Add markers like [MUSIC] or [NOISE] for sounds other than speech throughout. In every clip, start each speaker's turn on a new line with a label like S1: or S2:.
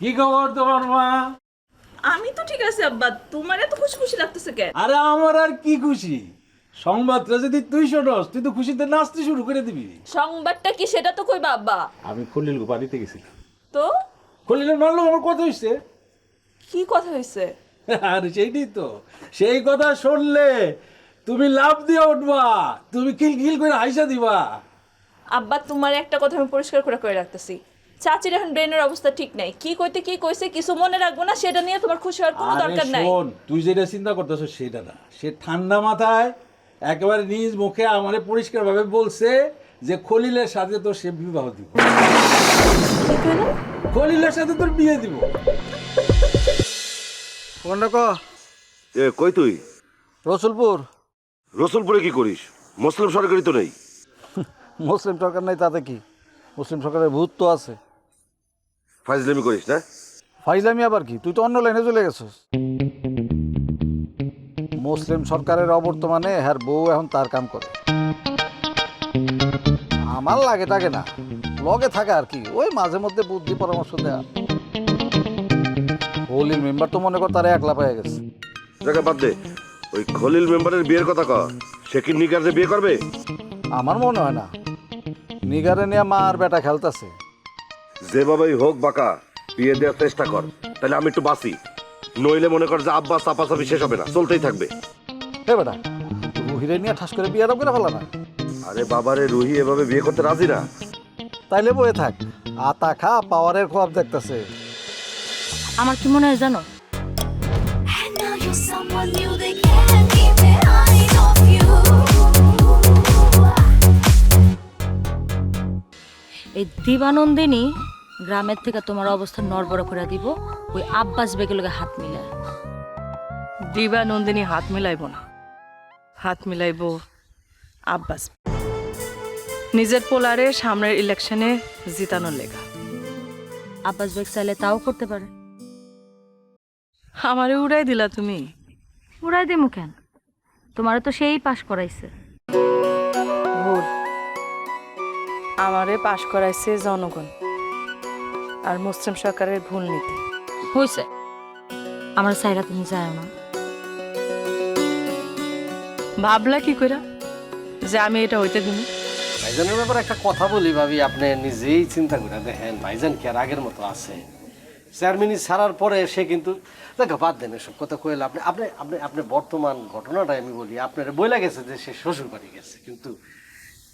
S1: কি খবর তোমার মা?
S2: আমি তো ঠিক আছে আব্বা তোমার এত খুশি খুশি লাগতেছে কেন?
S1: আরে আমার আর কি খুশি? সংবাদটা যদি তুই শোনস তুই তো খুশিতে নাচতে শুরু করে দিবি।
S2: সংবাদটা কি সেটা তো কইবা আব্বা।
S1: আমি খলিল বাড়িতে গেছিলাম।
S2: তো?
S1: খলিলের মারলো আমার কথা হইছে?
S2: কি কথা হয়েছে [LAUGHS]
S1: আর সেইটাই তো। সেই কথা শুনলে তুমি লাভ দিয়ে উঠবা তুমি কিল কিল করে হাইসা দিবা।
S2: আব্বা তোমার একটা কথা আমি পরিষ্কার করে করে রাখতেছি। চাচির এখন ব্রেনের অবস্থা ঠিক নাই। কি কইতে কি কইছে কিছু মনে রাখব না সেটা নিয়ে তোমার খুশি হওয়ার কোনো দরকার নাই।
S1: শোন তুই যেটা চিন্তা করতেছ সেটা না। সে ঠান্ডা মাথায় একেবারে নিজ মুখে আমারে পরিষ্কারভাবে বলছে যে খলিলের সাথে তোর সে বিবাহ দিব। খলিলের সাথে তোর বিয়ে দিব।
S3: কোনটা ক।
S4: এ কই তুই?
S3: রসুলপুর।
S4: রসুলপুরে কি করিস? মুসলিম সরকারি তো নেই।
S3: মুসলিম সরকার নাই তাতে কি? মুসলিম সরকারের ভূত তো আছে।
S4: ফাইজলামি করিস না?
S3: ফাইজলামি আবার কি? তুই তো অন্য লাইনে চলে গেছিস। মুসলিম সরকারের অবর্তমানে হ্যার বউ এখন তার কাম করে। আমার লাগে থাকে না। লগে থাকে আর কি। ওই মাঝে মধ্যে বুদ্ধি পরামর্শ দেয়া। হোলির মেম্বার তো মনে কর তারা একলা পেয়ে গেছে।
S4: জায়গা বাদ দে। ওই খলিল মেম্বারের বিয়ের কথা কর সে কি নিগারে বিয়ে করবে?
S3: আমার মনে হয় না। নিগারে নিয়ে মা আর বেটা খেলতেছে।
S4: যেভাবেই হোক বাঁকা বিয়ে দেওয়ার চেষ্টা কর। তাহলে আমি একটু বাঁচি। নইলে মনে কর যে আব্বা চাপাচাপি শেষ হবে না চলতেই থাকবে।
S3: হে বেটা রুহিরে নিয়ে ঠাস করে বিয়ে করে ফেলা না।
S4: আরে বাবারে রুহি এভাবে বিয়ে করতে রাজি না।
S3: তাইলে বয়ে থাক আতা খা পাওয়ারের খোয়াব দেখতেছে।
S5: আমার কি মনে হয় জানো?
S6: And now you're someone new,
S5: এই দিবানন্দিনী গ্রামের থেকে তোমার অবস্থা নড়বড় করে দিব ওই আব্বাস বেগের লগে হাত মিলে।
S7: দিবা নন্দিনী হাত মিলাইব না। হাত মিলাইব আব্বাস। নিজের পোলারে সামনের ইলেকশনে জিতানোর লেখা
S5: আব্বাস বেগ চাইলে তাও করতে পারে।
S7: আমারে উড়াই দিলা তুমি।
S5: উড়াই দিমু কেন? তোমারে তো সেই পাশ করাইছে।
S7: আমারে পাশ করাইছে জনগণ আর মুসলিম সরকারের ভুল নীতি।
S5: হয়েছে আমার সাইরা তুমি যায় না।
S7: ভাবলা কি কইরা? যে আমি এটা হইতে দিন
S8: ভাইজানের ব্যাপারে একটা কথা বলি ভাবি আপনি নিজেই চিন্তা করে দেখেন ভাইজান কি আর আগের মতো আছে? চেয়ারম্যানি ছাড়ার পরে সে কিন্তু দেখো বাদ দেন এসব কথা কইলে আপনি আপনি আপনি আপনি বর্তমান ঘটনাটা আমি বলি আপনার বইলা গেছে যে সে শ্বশুর বাড়ি গেছে কিন্তু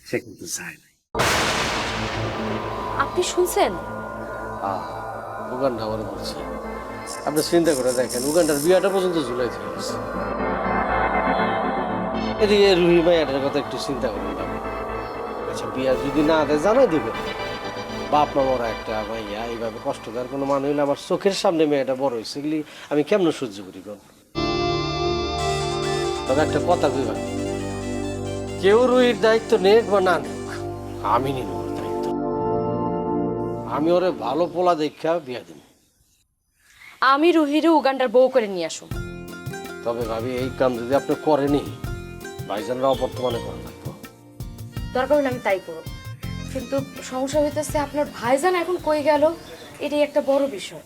S8: সে কিন্তু যায় নাই।
S5: আপনি শুনছেন?
S8: উগান্ডা আমার বলছে। আপনি চিন্তা করে দেখেন, উগান্ডার বিয়াটা পর্যন্ত ঝুলাই দিয়েছে এদিকে রুহি মাইয়াটার কথা একটু চিন্তা করুন আচ্ছা বিয়া যদি না দেয়, জানাই দেবে। বাপ মামারা একটা ভাইয়া এইভাবে কষ্ট দেওয়ার কোনো মানে হইলে আমার চোখের সামনে মেয়েটা বড় হয়েছে, এগুলি আমি কেমন সহ্য করি কোন তবে একটা কথা কই কেউ রুহির দায়িত্ব নেক বা না নেক আমি নিব দায়িত্ব আমি ওরে ভালো পোলা দেখা বিয়া দিব।
S9: আমি রুহিরে উগান্ডার বউ করে নিয়ে আসুন।
S8: তবে ভাবি এই কাম যদি আপনি করেনি ভাইজানরা অবর্তমানে করা লাগবে
S9: দরকার হলে আমি তাই করব। কিন্তু সমস্যা হইতেছে আপনার ভাইজান এখন কই গেল এটাই একটা বড় বিষয়।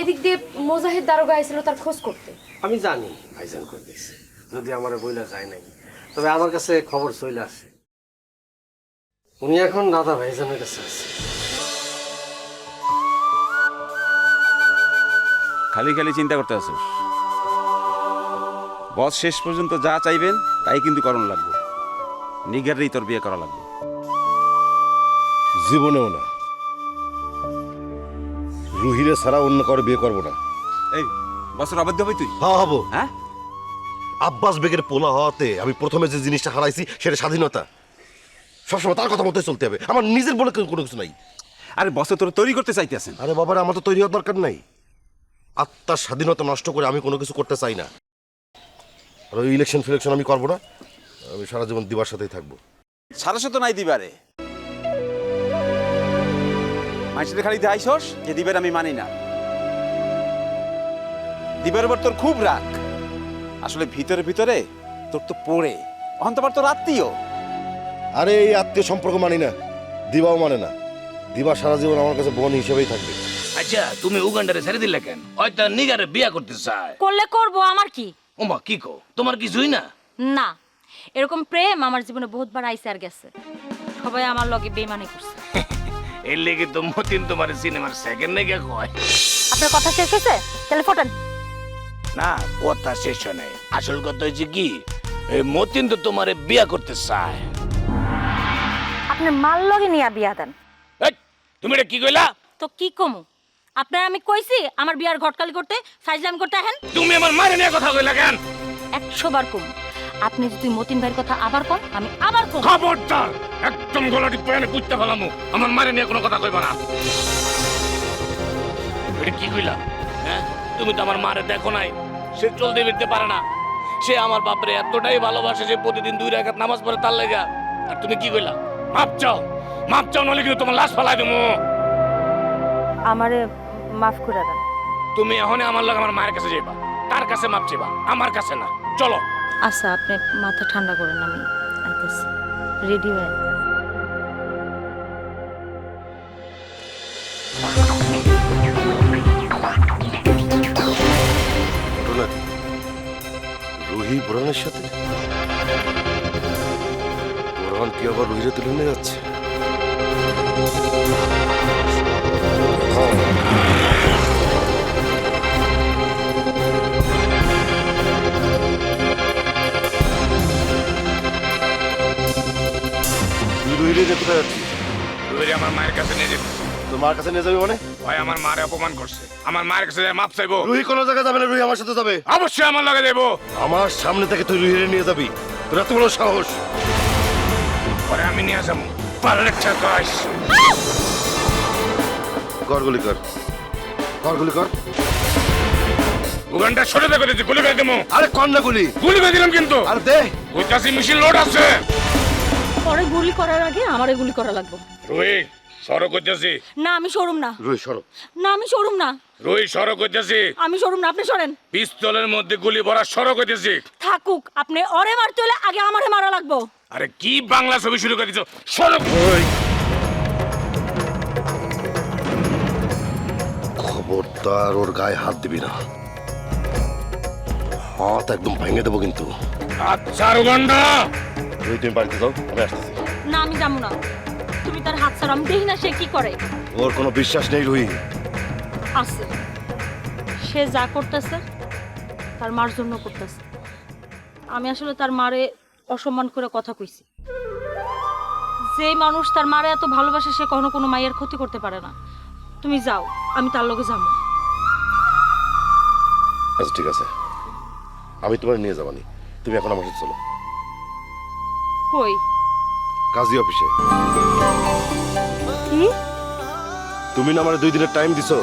S9: এদিক দিয়ে মোজাহিদ দারোগা আইছিল তার খোঁজ করতে।
S8: আমি জানি ভাইজান করে দিয়েছে যদি আমার বইলা যায় নাই। তবে আমার কাছে খবর চলে আসে উনি এখন দাদা ভাইজানের কাছে আছে।
S10: খালি খালি চিন্তা করতে আছো? বস শেষ পর্যন্ত যা চাইবেন তাই কিন্তু করণ লাগবে। নিগারেই তোর বিয়ে করা লাগবে।
S4: জীবনেও না। রুহিরে ছাড়া অন্য কারও বিয়ে করব না।
S10: এই বছর অবাধ্য হবে তুই?
S4: হ্যাঁ হব।
S10: হ্যাঁ?
S4: আব্বাস বেগের পোলা হওয়াতে আমি প্রথমে যে জিনিসটা হারাইছি সেটা স্বাধীনতা। সবসময় তার কথা মতোই চলতে হবে। আমার নিজের বলে কোনো কিছু নাই।
S10: আরে বছর তোর তৈরি করতে চাইতেছেন।
S4: আরে বাবারে আমার তো তৈরি হওয়ার দরকার নাই। আত্মার স্বাধীনতা নষ্ট করে আমি কোনো কিছু করতে চাই না। আর ওই ইলেকশন ফিলেকশন আমি করব না। আমি সারা জীবন দিবার সাথেই থাকব।
S10: সারস তো নাই দিবারে। মানুষের খালি দেখাইছস যে দিবের আমি মানি না। দিবার উপর তোর খুব রাগ। আসলে ভিতরে ভিতরে তোর তো পড়ে। অহন তোমার তোর আত্মীয়
S4: আরে এই আত্মীয় সম্পর্ক মানি না দিবাও মানে না। দিবা সারা জীবন আমার কাছে বোন হিসেবেই থাকবে।
S11: আচ্ছা তুমি উগান্ডারে ছেড়ে দিলে কেন? হয়তো নিগারে বিয়া করতে চায়।
S5: করলে করব আমার কি?
S11: ওমা কি কো তোমার কিছুই না?
S5: না এরকম প্রেম আমার জীবনে বহুতবার আইসে আর গেছে। সবাই আমার লগে বেমানি করছে। [LAUGHS]
S11: এর লেগে তো মতিন তোমার সিনেমার সেকেন্ড নেগে কয়।
S5: আপনার কথা শেষ হয়েছে? তাহলে ফোটান।
S11: না কথা শেষ হয় নাই। আসল কথা হয়েছে কি এই মতিন তো তোমারে বিয়া করতে চায়।
S5: আপনার মাল লগে নিয়ে বিয়া দেন।
S11: এই, তুমি এটা কি কইলা?
S5: তো কি কমু? আপনার আমি কইছি আমার বিয়ার ঘটকালি করতে ফাইজলাম করতে আহেন
S11: তুমি আমার মারে নিয়ে কথা কইলা কেন?
S5: একশো বার কমু। আপনি যদি মতিন ভাইয়ের কথা আবার কন আমি আবার কম।
S11: খবরদার! একদম গলাটি পেনে বুঝতে পারলাম আমার মারে নিয়ে কোনো কথা কইবা না। এটা কি কইলা? হ্যাঁ? তুমি তো আমার মারে দেখো নাই। সে চলতে ফিরতে পারে না। সে আমার বাপরে এতটাই ভালোবাসে যে প্রতিদিন দুই রাকাত নামাজ পড়ে তার লেগা। আর তুমি কি কইলা? মাপ চাও মাপ চাও নাহলে কিন্তু তোমার লাশ ফালাই দেবো।
S5: আমারে মাফ করে দেন
S11: তুমি এখন আমার লাগে আমার মায়ের কাছে যাইবা। কার কাছে মাপ চাইবা আমার কাছে না। চলো।
S5: আচ্ছা আপনি মাথা ঠান্ডা করেন আমি আইতেছি। রেডি হয়ে?
S4: রুহি বোরানের সাথে? কি আবার রুহিরে তুলে নিয়ে যাচ্ছে? তুই রুহিরে যে কোথায় যাচ্ছিস?
S11: তুই আমার মায়ের কাছে নিয়ে যেতে
S4: তোর মার কাছে নিয়ে যাবি মানে?
S11: ভাই আমার মারে অপমান করছে। আমার মায়ের কাছে মাপ চাইব।
S4: রুহি কোনো জায়গায় যাবে না রুহি আমার সাথে যাবে।
S11: অবশ্যই আমার লাগে
S4: আমার সামনে থেকে তুই রুহিরে নিয়ে যাবি। তোরা বড় সাহস।
S11: পরে আমি নিয়ে যাব। পারলে ঠেকাইস
S4: কর কর কর কর
S11: উগানটা ছোট দেখে দিচ্ছি গুলি করে দেবো
S4: আরে কর না গুলি?
S11: গুলি করে দিলাম কিন্তু।
S4: আরে দে।
S11: ওই কাছে মিশিল লোড আছে।
S5: পরে গুলি করার আগে আমারে গুলি করা লাগবে।
S11: রুহি সড়ক করতেছি
S5: না আমি সরুম না।
S4: রুহি সরো।
S5: না আমি সরুম না।
S11: রুহি সড়ক করতেছি
S5: আমি সরুম না আপনি সরেন।
S11: পিস্তলের মধ্যে গুলি ভরা সড়ক করতেছি
S5: থাকুক আপনি অরে মারতে হলে আগে আমারে মারা লাগবো।
S11: আরে কি বাংলা ছবি শুরু করে দিচ্ছ সড়ক
S4: খবরদার ওর গায়ে হাত দিবি না। হাত একদম ভেঙে দেবো কিন্তু।
S11: আচ্ছা উগান্ডা
S4: রুহি তুমি বাড়িতে যাও আমি আসতেছি।
S5: না আমি যাব না। তুমি তার হাত ছাড়ো আমি দেখি না সে কি করে।
S4: ওর কোনো বিশ্বাস নেই রুহি
S5: আছে। সে যা করতেছে তার মার জন্য করতেছে। আমি আসলে তার মারে অসম্মান করে কথা কইছি। যে মানুষ তার মারে এত ভালোবাসে সে কখনো কোনো মায়ের ক্ষতি করতে পারে না। তুমি যাও আমি তার লগে যাব।
S4: আচ্ছা ঠিক আছে। আমি তোমার নিয়ে যাবানি। তুমি এখন আমার সাথে চলো।
S5: কই?
S4: কাজী অফিসে।
S5: কি?
S4: তুমি না আমার দুই দিনের টাইম দিছো?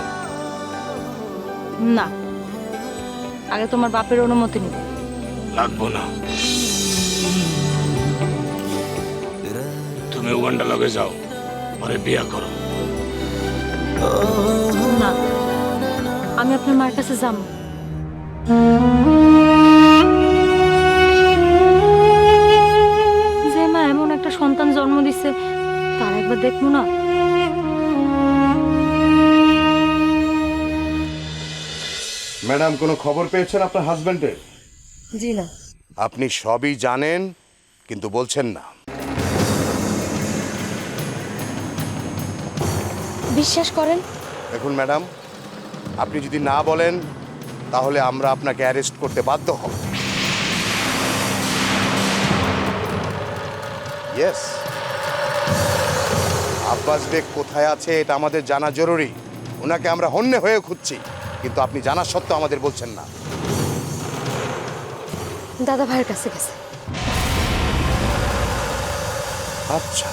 S5: না। আগে তোমার বাপের অনুমতি নিব
S11: লাগবো না। তুমি উগান্ডা লগে যাও পরে বিয়া করো।
S5: না আমি আপনার মায়ের কাছে যাব। যে মা এমন একটা সন্তান জন্ম দিচ্ছে তার একবার দেখব না।
S12: ম্যাডাম কোনো খবর পেয়েছেন আপনার হাজবেন্ডের?
S7: জি না।
S12: আপনি সবই জানেন কিন্তু বলছেন না।
S9: বিশ্বাস করেন?
S12: দেখুন ম্যাডাম আপনি যদি না বলেন তাহলে আমরা আপনাকে অ্যারেস্ট করতে বাধ্য হব। ইয়েস আব্বাস বেগ কোথায় আছে এটা আমাদের জানা জরুরি। ওনাকে আমরা হন্যে হয়ে খুঁজছি। কিন্তু আপনি জানা সত্ত্বেও আমাদের বলছেন না।
S9: দাদা ভাইয়ের কাছে গেছে।
S12: আচ্ছা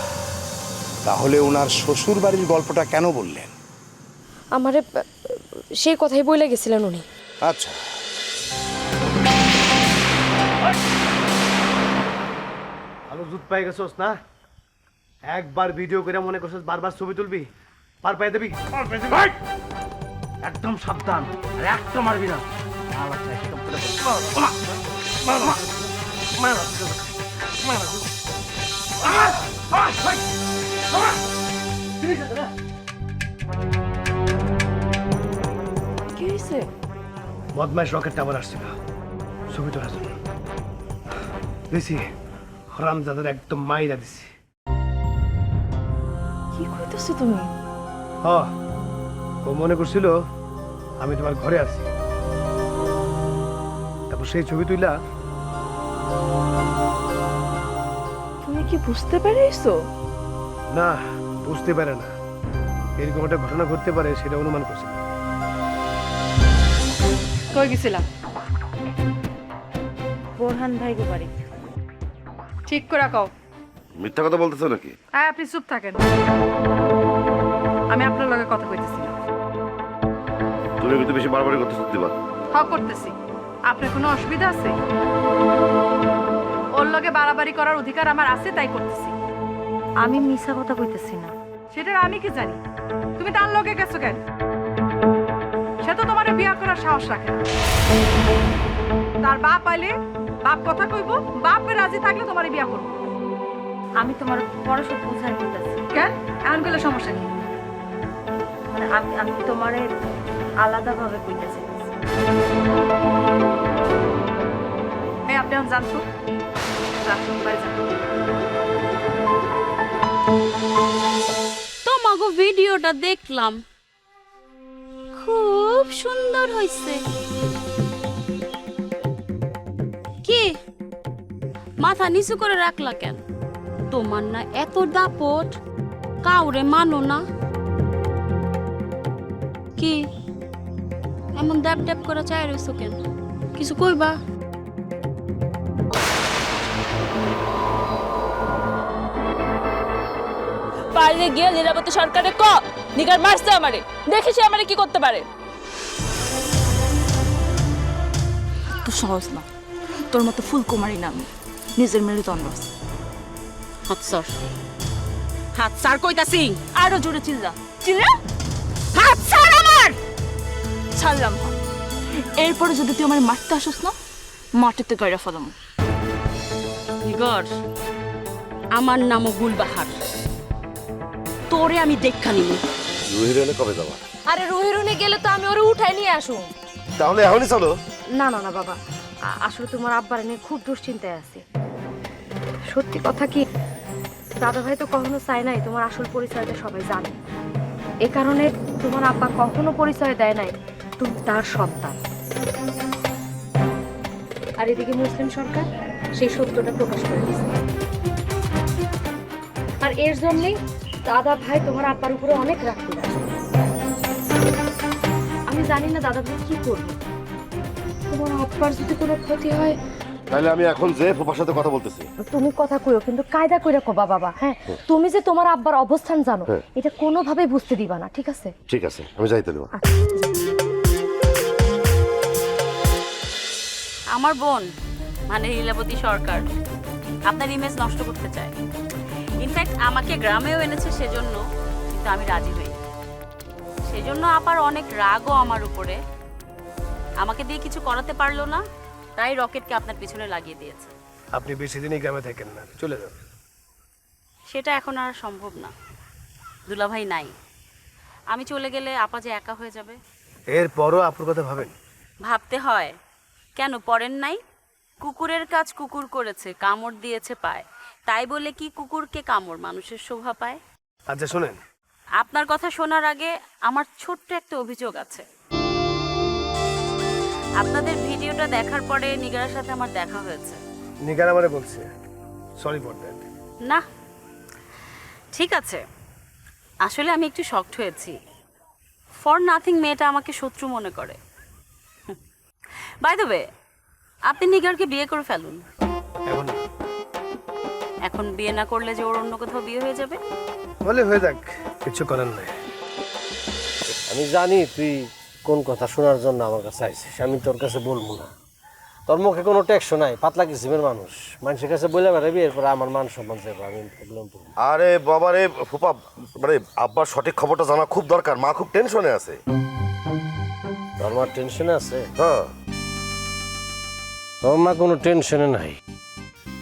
S12: তাহলে ওনার শ্বশুর বাড়ির গল্পটা কেন বললেন?
S9: আমারে সেই কথাই বলে গেছিলেন উনি।
S12: আচ্ছা।
S8: ভালো জুত পাই গেছোস না? একবার ভিডিও করে মনে করছিস বারবার ছবি তুলবি? পার পাই দেবি।
S11: ভাই!
S8: একদম সাবধান আর একটা মারবি না মার বাচ্চা, একদম তুলে দে। মার, মার, মার, মার, মার, মার, মার, ভাই, মার। জিনিস আছে না?
S7: আসছে
S13: বদমাইশ রকেটটা আবার আসছিল ছবি তোলার জন্য দিছি হরাম দাদার একদম মাইরা দিছি
S7: কি কইতেছো তুমি
S13: হ ও মনে করছিল আমি তোমার ঘরে আছি। তারপর সেই ছবি তুইলা
S7: তুমি কি বুঝতে পেরেছ?
S13: না বুঝতে পারে না। এরকম একটা ঘটনা ঘটতে পারে সেটা অনুমান করছে।
S7: কই গেছিলাম বোরহান ভাই বাড়ি। ঠিক করে কও।
S4: মিথ্যা কথা বলতেছো নাকি?
S7: হ্যাঁ আপনি চুপ থাকেন। আমি আপনার লগে কথা কইতেছি না
S4: তুমি কিন্তু বেশি বারবারই করতেছো দিবা?
S7: হ করতেছি। আপনার কোনো অসুবিধা আছে? ওর লগে বাড়াবাড়ি করার অধিকার আমার আছে তাই করতেছি।
S14: আমি মিশা কথা কইতেছি না।
S7: সেটা আমি কি জানি? তুমি তার লগে গেছো কেন? সে তো তোমার বিয়া করার সাহস রাখে না। তার বাপ আইলে বাপ কথা কইব বাপে রাজি থাকলে তোমার বিয়া করব।
S14: আমি তোমার পড়াশোনা বুঝাই কইতেছি
S7: কেন? এমন করলে সমস্যা কি?
S14: মানে আমি আমি তোমারে আলাদাভাবে কইতেছি
S7: এই আপনি এখন জানতো
S14: তোমাগো ভিডিওটা দেখলাম। খুব সুন্দর হয়েছে কি? মাথা নিচু করে রাখলা কেন? তোমার না এত দাপট, কাউরে মানো না। কি? এমন ড্যাপ ড্যাপ করে চাই রইছো কেন? কিছু কইবা?
S2: পারলে গিয়ে লীলাবতী সরকারে ক নিগার মারছে আমারে। দেখি সে আমারে কি করতে পারে?
S7: তো সহজ না। তোর মতো ফুলকুমারী নাম নিজের মেরুদণ্ড আছে।
S14: হাত সর। হাত সার কইতাছি।
S7: আরও জোরে চিল্লা।
S2: চিল্লা?
S7: ছাড়লাম। এরপরে যদি তুই আমার মারতে আসিস না মাটিতে গড়ে ফেলাম।
S14: নিগর আমার নামও গুলবাহার। তোরে আমি দেখা নিব।
S4: রুহির কবে যাবা?
S9: আরে রুহিরুনে গেলে তো আমি ওরে উঠাই নিয়ে আসুন
S4: তাহলে এখনই চলো।
S9: না না না বাবা। আ- আসলে তোমার আব্বার নিয়ে খুব দুশ্চিন্তায় আছি। সত্যি কথা কি দাদা ভাই তো কখনো চায় নাই তোমার আসল পরিচয়টা সবাই জানে। এ কারণে তোমার আব্বা কখনো পরিচয় দেয় নাই। তুমি তার সন্তান। আর এদিকে মুসলিম সরকার সেই সত্যটা প্রকাশ করে দিয়েছে। আর এর জন্যই দাদা ভাই তোমার আব্বার উপরে অনেক রাগ করে আমি জানি না দাদা ভাই কি করবে। তোমার আব্বার যদি কোনো ক্ষতি হয়
S4: তাহলে আমি এখন যে ফুপার সাথে কথা বলতেছি।
S9: তুমি কথা কইও কিন্তু কায়দা কইরা কবা বাবা হ্যাঁ? তুমি যে তোমার আব্বার অবস্থান জানো
S4: হ্যাঁ।
S9: এটা কোনোভাবে বুঝতে দিবা না ঠিক আছে?
S4: ঠিক আছে আমি যাইতে দেবো।
S14: আমার বোন মানে লীলাবতী সরকার আপনার ইমেজ নষ্ট করতে চায়। ইনফ্যাক্ট আমাকে গ্রামেও এনেছে সেজন্য কিন্তু আমি রাজি হই। সেজন্য আপার অনেক রাগও আমার উপরে। আমাকে দিয়ে কিছু করাতে পারল না তাই রকেটকে আপনার পিছনে লাগিয়ে দিয়েছে।
S13: আপনি বেশি দিনই গ্রামে থাকেন না চলে যান।
S14: সেটা এখন আর সম্ভব না। দুলাভাই নাই। আমি চলে গেলে আপা যে একা হয়ে যাবে?
S13: এরপরও আপুর কথা ভাবেন?
S14: ভাবতে হয়। কেন পড়েন নাই? কুকুরের কাজ কুকুর করেছে কামড় দিয়েছে পায়। তাই বলে কি কুকুরকে কামড় মানুষের শোভা পায়?
S13: আচ্ছা শোনেন।
S14: আপনার কথা শোনার আগে আমার ছোট্ট একটা অভিযোগ আছে। আপনাদের ভিডিওটা দেখার পরে নিগারের সাথে আমার দেখা হয়েছে।
S13: নিগার আমারে বলছে সরি ফর দ্যাট
S14: না। ঠিক আছে। আসলে আমি একটু শকড হয়েছি। ফর নাথিং মেয়েটা আমাকে শত্রু মনে করে। বাই দ্য ওয়ে আপনি নিগারকে বিয়ে করে ফেলুন।
S13: এখন?
S14: এখন বিয়ে না করলে যে ওর অন্য কোথাও বিয়ে হয়ে যাবে?
S13: বলে হয়ে যাক কিছু করার নাই।
S8: আমি জানি তুই কোন কথা শোনার জন্য আমার কাছে আইছিস আমি তোর কাছে বলব না। তোর মুখে কোনো ট্যাক্স নাই পাতলা কিসিমের মানুষ। মানুষের কাছে বলে বেড়াবি এরপর আমার মান সম্মান যাবে আমি প্রবলেম
S4: আরে বাবা রে ফুপা মানে আব্বার সঠিক খবরটা জানা খুব দরকার মা খুব টেনশনে আছে।
S8: তোর মার টেনশনে আছে?
S4: হ্যাঁ।
S8: তোর মা কোনো টেনশনে নাই।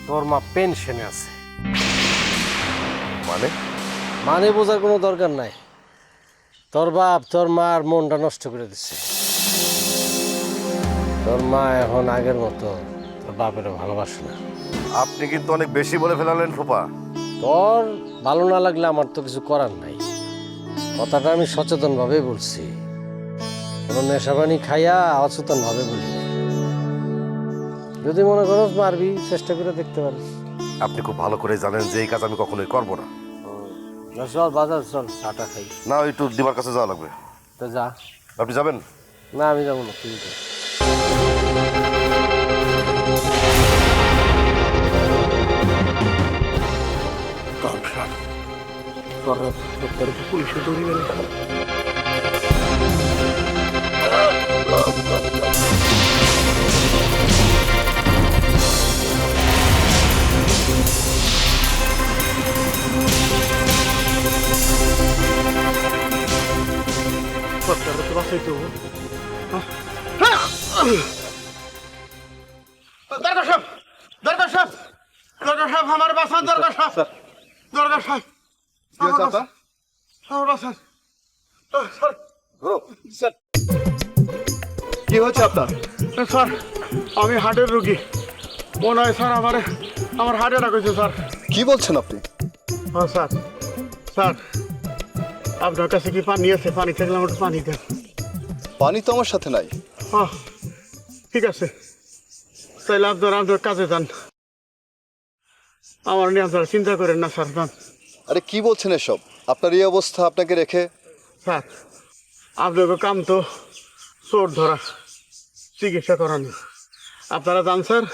S8: তোর মা পেনশনে আছে।
S4: মানে?
S8: মানে বোঝার কোনো দরকার নাই। তোর বাপ তোর মার মনটা নষ্ট করে দিচ্ছে তোর মা এখন আগের মতো তোর বাপের ভালোবাসে না।
S4: আপনি কিন্তু অনেক বেশি বলে ফেলালেন ফুপা।
S8: তোর ভালো না লাগলে আমার তো কিছু করার নাই। কথাটা আমি সচেতনভাবে বলছি। কোনো নেশাবানি খাইয়া অচেতনভাবে বলি। যদি মনে করো মারবি চেষ্টা করে দেখতে পারিস।
S4: আপনি খুব ভালো করে জানেন যে এই কাজ আমি কখনোই করব না।
S8: না, চল বাজার চল চাটা খাই।
S4: না একটু দিবার কাছে যাওয়া লাগবে।
S8: তো যা।
S4: আপনি যাবেন?
S8: না আমি যাব না তুই যা।
S15: পুলিশে ধরিবে স্যার আমি হার্টের রুগী। মনে হয় স্যার আমার আমার হার্ট অ্যাটাক হয়েছে স্যার।
S12: কি বলছেন আপনি?
S15: হ্যাঁ স্যার। স্যার আপনার কাছে কি পানি আছে? পানি থাকলে আমার পানি দেন।
S12: পানি তো আমার সাথে নাই।
S15: হ্যাঁ ঠিক আছে। তাইলে আপনারা আপনার কাজে যান। আমার নিয়ে আপনারা চিন্তা করেন না স্যার যান।
S12: আরে কি বলছেন এসব? আপনার এই অবস্থা আপনাকে রেখে
S15: স্যার আপনাকে কাম তো চোর ধরা। চিকিৎসা করানো। আপনারা যান স্যার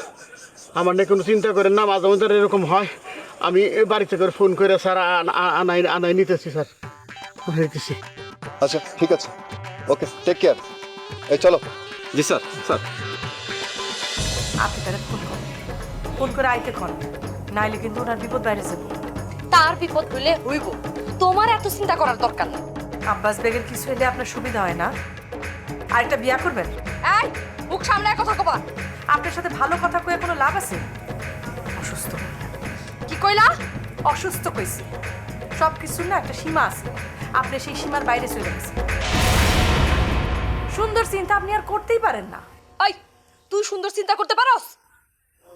S15: আমার নিয়ে কোনো চিন্তা করেন না মাঝে মধ্যে এরকম হয়। আমি বাড়িতে করে ফোন করে স্যার আনাই আনাই নিতেছি স্যার। নিতেছি
S12: আচ্ছা ঠিক আছে। ওকে টেক কেয়ার এই চলো।
S10: জি স্যার স্যার।
S7: আপনি তারা ফোন করেন। ফোন করে আইতে করেন। নাইলে কিন্তু ওনার বিপদ বাইরে যাব।
S9: তার বিপদ হইলে হইব। তোমার এত চিন্তা করার দরকার নেই।
S7: আব্বাস বেগের কিছু হলে আপনার সুবিধা হয় না। আরেকটা বিয়া করবেন?
S9: এই মুখ সামনে কথা কবা।
S7: আপনার সাথে ভালো কথা কয়ে কোনো লাভ আছে? অসুস্থ।
S9: কি কইলা?
S7: অসুস্থ কইছি। সব কিছুর না একটা সীমা আছে। আপনি সেই সীমার বাইরে চলে গেছেন। সুন্দর চিন্তা আপনি আর করতেই পারেন না।
S9: এই তুই সুন্দর চিন্তা করতে পারস?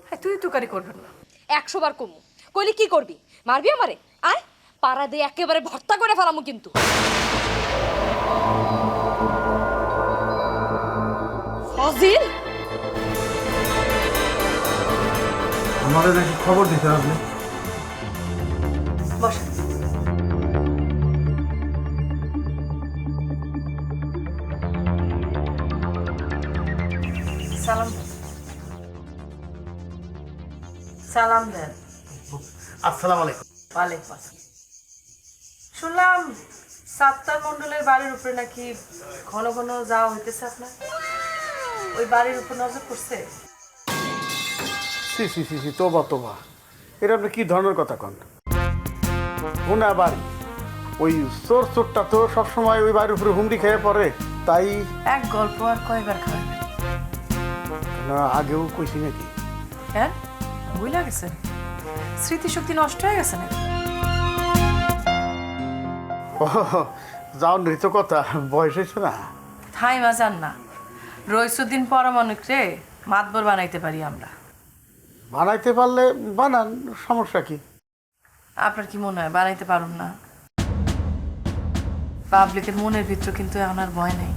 S7: হ্যাঁ তুই তুকারি করবেন না।
S9: একশো বার কমু। কইলে কি করবি? মারবি আমারে? আয় পাড়া দিয়ে একেবারে ভর্তা করে ফেলামু কিন্তু। ফজিল
S15: আমাদের নাকি খবর দিতে হবে।
S7: সালাম। সালাম দেন।
S15: আসসালামু আলাইকুম।
S7: ওয়ালাইকুম আসসালাম। শুনলাম সাত্তার মণ্ডলের বাড়ির উপরে নাকি ঘন ঘন যাওয়া হইতেছে আপনার। ওই বাড়ির উপর নজর পড়ছে?
S15: সি সি সি সি তোবা তোবা। এটা আপনি কি ধরনের কথা কন? গুনা বাড়ি। ওই চোর চোরটা তো সবসময় ওই বাড়ির উপরে হুমড়ি খেয়ে পড়ে তাই
S7: এক গল্প আর কয়বার খাবেন
S15: না, আগেও কইছি নাকি?
S7: কেন ভুলে গেছেন স্মৃতিশক্তি নষ্ট হয়ে গেছে নাকি?
S15: যাও নৃত্য কথা বয়স হয়েছে না?
S7: থাই মাজান না। রইসুদ্দিন পরমাণুক রে মাতবর বানাইতে পারি আমরা।
S15: বানাইতে পারলে বানান সমস্যা কি?
S7: আপনার কি মনে হয় বানাইতে পারুন না? পাবলিকের মনের ভিতর কিন্তু এখন আর ভয় নেই।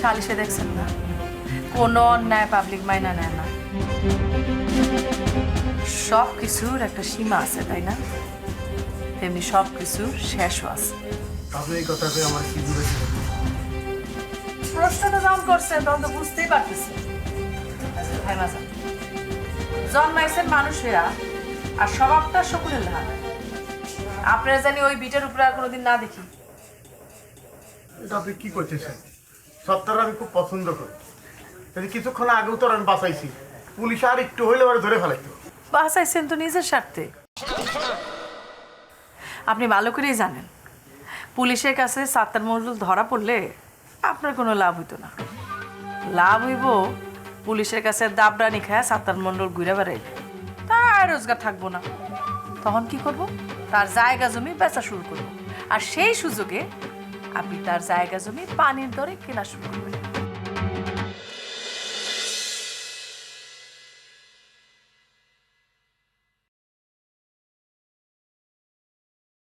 S7: সালিশে দেখছেন না। কোনো অন্যায় পাবলিক মাইনা নেয় না। সব কিছুর একটা সীমা আছে তাই না? তেমনি সব কিছুর শেষও আছে।
S15: আপনি এই কথাকে আমার কি দূরে
S7: প্রশ্নটা যখন করছেন তখন তো বুঝতেই পারতেছি ভাই মাজান জন্মাইছেন মানুষেরা আর স্বভাবটা শকুনের লাল আপনারা জানি ওই বিটের উপরে আর কোনোদিন না দেখি।
S15: এটা আপনি কি করতেছেন? সত্তর আমি খুব পছন্দ করি। যদি কিছুক্ষণ আগেও তো আমি বাঁচাইছি। পুলিশ আর একটু হইলে ওরা ধরে ফেলাইতো।
S7: বাসাইছেন তো নিজের স্বার্থে। আপনি ভালো করেই জানেন। পুলিশের কাছে সাত্তার মজুল ধরা পড়লে আপনার কোনো লাভ হইতো না। লাভ হইব পুলিশের কাছে দাবরানি খায় সাত্তার মণ্ডল ঘুরে বেড়াইলে। তার রোজগার থাকব না। তখন কি করব? তার জায়গা জমি বেচা শুরু করব। আর সেই সুযোগে আপনি তার জায়গা জমি পানির দরে কেনা শুরু করবেন।